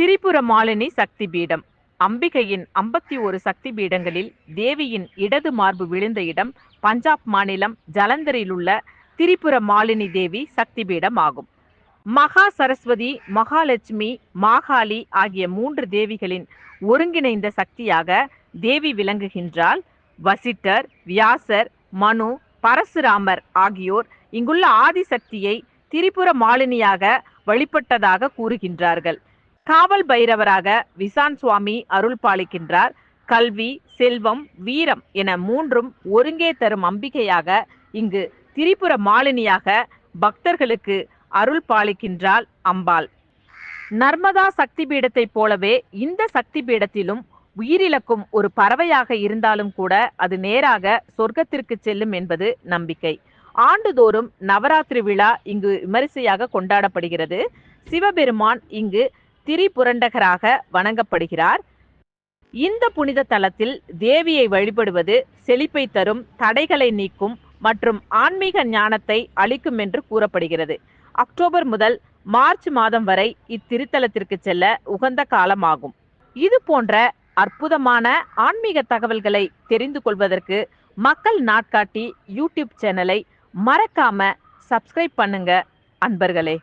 திரிபுர மாலினி சக்தி பீடம் அம்பிகையின் ஐம்பத்தி ஒரு சக்தி பீடங்களில் தேவியின் இடது மார்பு விழுந்த இடம் பஞ்சாப் மாநிலம் ஜலந்தரில் உள்ள திரிபுர மாலினி தேவி சக்தி பீடம் ஆகும் மகா சரஸ்வதி மகாலட்சுமி மாகாளி ஆகிய மூன்று தேவிகளின் ஒருங்கிணைந்த சக்தியாக தேவி விளங்குகின்றால் வசிட்டர் வியாசர் மனு பரசுராமர் ஆகியோர் இங்குள்ள ஆதிசக்தியை திரிபுர மாலினியாக வழிபட்டதாக கூறுகின்றார்கள். காவல் பைரவராக விசான் சுவாமி அருள் பாலிக்கின்றார். கல்வி செல்வம் வீரம் என மூன்றும் ஒருங்கே தரும் அம்பிகையாக இங்கு திரிபுர மாலினியாக பக்தர்களுக்கு அருள் பாலிக்கின்றாள் அம்பாள். நர்மதா சக்தி பீடத்தைப் போலவே இந்த சக்தி பீடத்திலும் உயிரிழக்கும் ஒரு பறவையாக இருந்தாலும் கூட அது நேராக சொர்க்கத்திற்கு செல்லும் என்பது நம்பிக்கை. ஆண்டுதோறும் நவராத்திரி விழா இங்கு விமரிசையாக கொண்டாடப்படுகிறது. சிவபெருமான் இங்கு திரிபுரண்டகராக வணங்கப்படுகிறார். இந்த புனித தலத்தில் தேவியை வழிபடுவது செழிப்பை தரும் தடைகளை நீக்கும் மற்றும் ஆன்மீக ஞானத்தை அளிக்கும் என்று கூறப்படுகிறது. அக்டோபர் முதல் மார்ச் மாதம் வரை இத்திருத்தலத்திற்கு செல்ல உகந்த காலமாகும். இது போன்ற அற்புதமான ஆன்மீக தகவல்களை தெரிந்து கொள்வதற்கு மக்கள் நாட்காட்டி யூடியூப் சேனலை மறக்காம சப்ஸ்கிரைப் பண்ணுங்க அன்பர்களே.